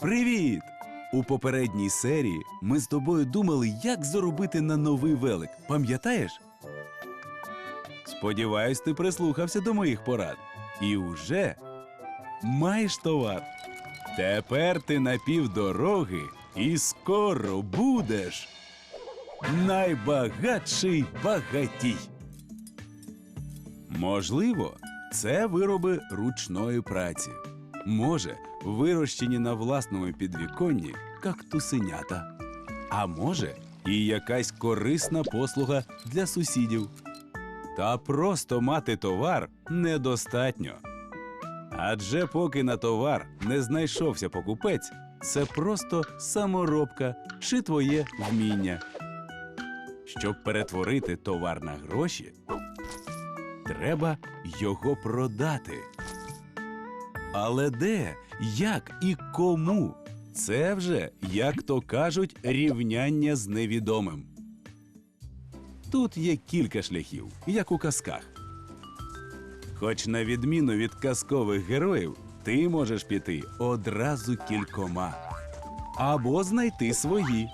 Привіт! У попередній серії ми з тобою думали, як заробити на новий велик. Пам'ятаєш? Сподіваюсь, ти прислухався до моїх порад. І уже маєш товар. Тепер ти на півдороги і скоро будеш найбагатший багатій. Можливо, це вироби ручної праці. Може, вирощені на власному підвіконні кактусенята. А може, і якась корисна послуга для сусідів. Та просто мати товар недостатньо. Адже поки на товар не знайшовся покупець, це просто саморобка чи твоє вміння. Щоб перетворити товар на гроші, треба його продати. Але де, як і кому? Це вже, як то кажуть, рівняння з невідомим. Тут є кілька шляхів, як у казках. Хоч на відміну від казкових героїв, ти можеш піти одразу кількома або знайти свої.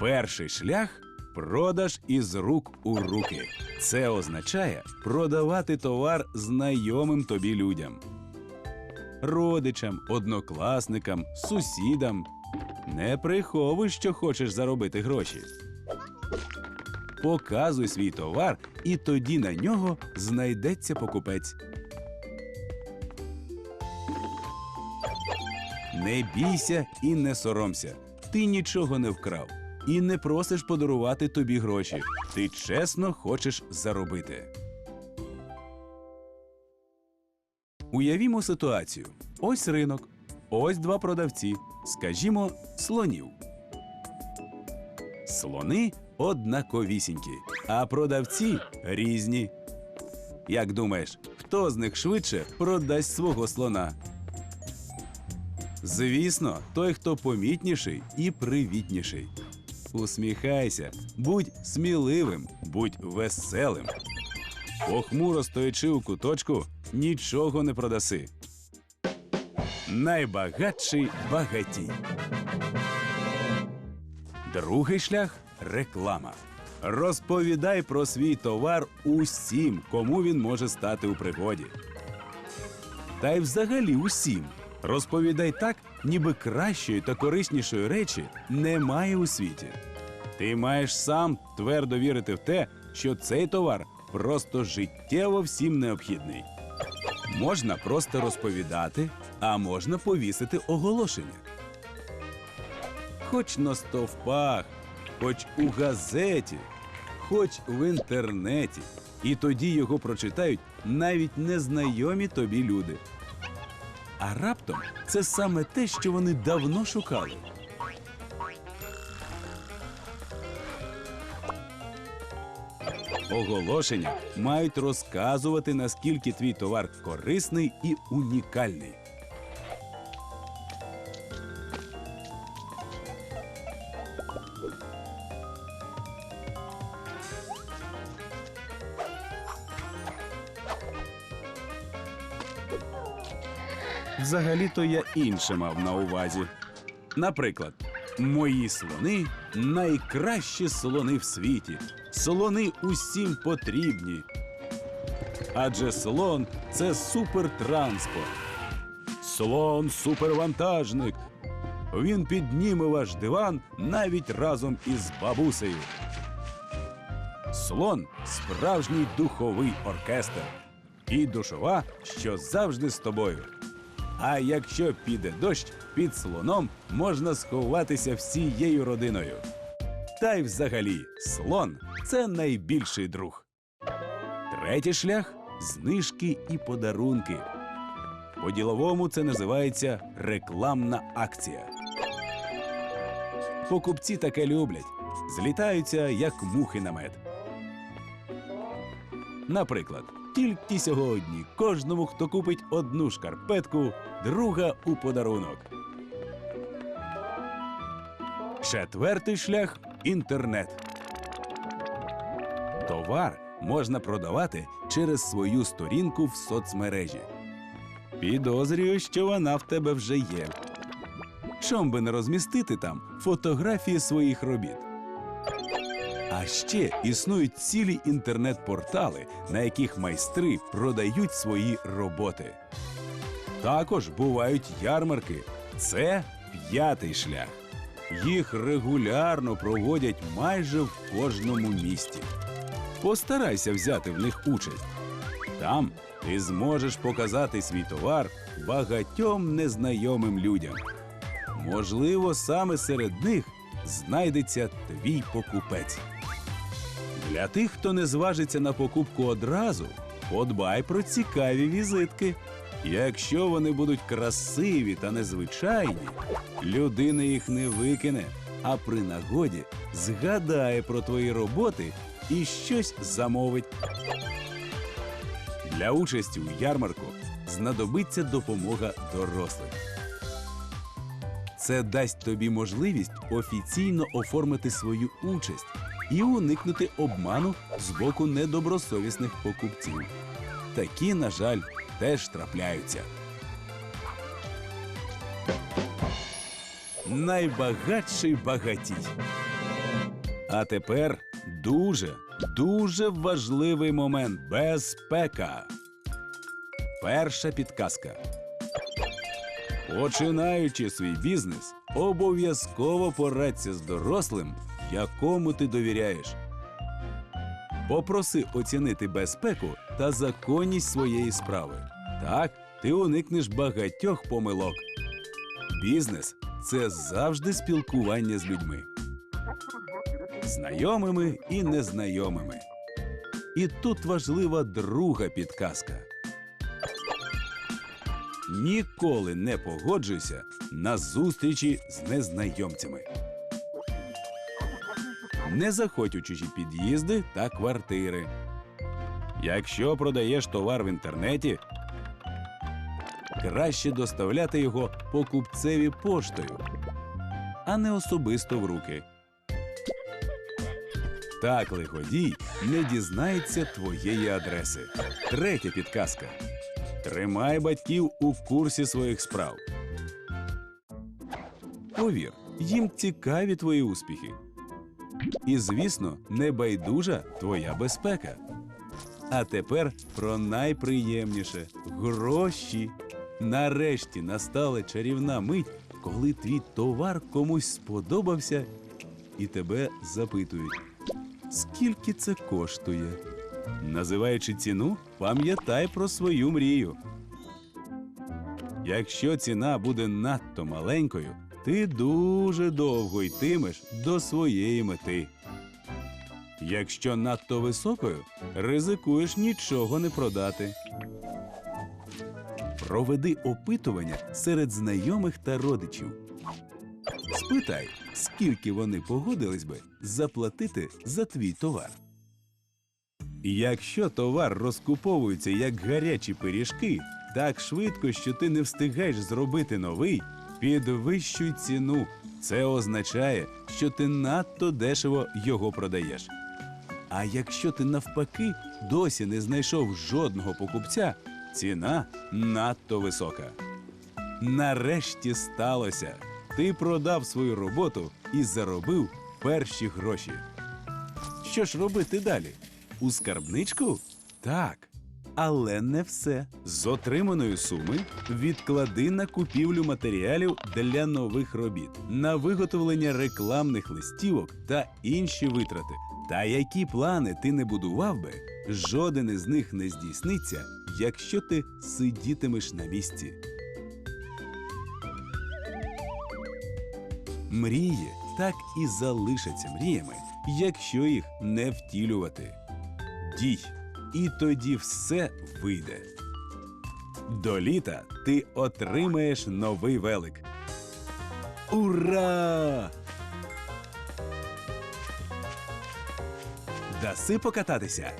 Перший шлях продаж із рук у руки. Це означає продавати товар знайомим тобі людям. Родичам, однокласникам, сусідам. Не приховуй, що хочеш заробити гроші. Показуй свій товар, і тоді на нього знайдеться покупець. Не бійся і не соромся. Ти нічого не вкрав і не просиш подарувати тобі гроші. Ти чесно хочеш заробити. Уявімо ситуацію: ось ринок, ось два продавці, скажімо, слонів. Слони однаковісінькі, а продавці різні. Як думаєш, хто з них швидше продасть свого слона? Звісно, той, хто помітніший і привітніший. Усміхайся, будь сміливим, будь веселим. Похмуро стоячи у куточку, нічого не продаси. Найбагатший багатій. Другий шлях реклама. Розповідай про свій товар усім, кому він може стати у пригоді. Та й взагалі усім. Розповідай так, ніби кращої та кориснішої речі немає у світі. Ти маєш сам твердо вірити в те, що цей товар просто життєво всім необхідний. Можна просто розповідати, а можна повісити оголошення. Хоч на стовпах, хоч у газеті, хоч в інтернеті. І тоді його прочитають навіть незнайомі тобі люди. А раптом це саме те, що вони давно шукали. Оголошення мають розказувати, наскільки твій товар корисний і унікальний. Взагалі-то я інше мав на увазі. Наприклад, мої слони найкращі слони в світі. Слони усім потрібні. Адже слон це супертранспорт. Слон супервантажник. Він підніме ваш диван навіть разом із бабусею. Слон справжній духовий оркестр. І душова, що завжди з тобою. А якщо піде дощ, під слоном можна сховатися всією родиною. Та й взагалі, слон це найбільший друг. Третій шлях знижки і подарунки. По-діловому це називається рекламна акція. Покупці таке люблять, злітаються як мухи на мед. Наприклад, тільки сьогодні кожному, хто купить одну шкарпетку, друга у подарунок. Четвертий шлях інтернет. Товар можна продавати через свою сторінку в соцмережі. Підозрюю, що вона в тебе вже є. Чом би не розмістити там фотографії своїх робіт? А ще існують цілі інтернет-портали, на яких майстри продають свої роботи. Також бувають ярмарки. Це п'ятий шлях. Їх регулярно проводять майже в кожному місті. Постарайся взяти в них участь. Там ти зможеш показати свій товар багатьом незнайомим людям. Можливо, саме серед них знайдеться твій покупець. Для тих, хто не зважиться на покупку одразу, подбай про цікаві візитки. Якщо вони будуть красиві та незвичайні, людина їх не викине, а при нагоді згадає про твої роботи і щось замовить. Для участі у ярмарку знадобиться допомога дорослих. Це дасть тобі можливість офіційно оформити свою участь і уникнути обману з боку недобросовісних покупців. Такі, на жаль, теж трапляються. Найбагатший багатій. А тепер дуже, дуже важливий момент безпека. Перша підказка. Починаючи свій бізнес, обов'язково порадься з дорослим, якому ти довіряєш. Попроси оцінити безпеку та законність своєї справи. Так, ти уникнеш багатьох помилок. Бізнес це завжди спілкування з людьми, знайомими і незнайомими. І тут важлива друга підказка. Ніколи не погоджуйся на зустрічі з незнайомцями. Не заходь у чужі під'їзди та квартири. Якщо продаєш товар в інтернеті, краще доставляти його покупцеві поштою, а не особисто в руки. Так лиходій не дізнається твоєї адреси. Третя підказка. Тримай батьків у курсі своїх справ. Повір, їм цікаві твої успіхи. І, звісно, не байдужа твоя безпека. А тепер про найприємніше гроші. Нарешті настала чарівна мить, коли твій товар комусь сподобався, і тебе запитують, скільки це коштує. Називаючи ціну, пам'ятай про свою мрію. Якщо ціна буде надто маленькою, ти дуже довго йтимеш до своєї мети. Якщо надто високою, ризикуєш нічого не продати. Проведи опитування серед знайомих та родичів. Спитай, скільки вони погодились би заплатити за твій товар. Якщо товар розкуповується як гарячі пиріжки, так швидко, що ти не встигаєш зробити новий, підвищуй ціну. Це означає, що ти надто дешево його продаєш. А якщо ти навпаки досі не знайшов жодного покупця, ціна надто висока. Нарешті сталося. Ти продав свою роботу і заробив перші гроші. Що ж робити далі? У скарбничку? Так. Але не все. З отриманої суми відклади на купівлю матеріалів для нових робіт, на виготовлення рекламних листівок та інші витрати. Та які плани ти не будував би, жоден із них не здійсниться, якщо ти сидітимеш на місці. Мрії так і залишаться мріями, якщо їх не втілювати. Дій, і тоді все вийде. До літа ти отримаєш новий велик. Ура! Даси покататися?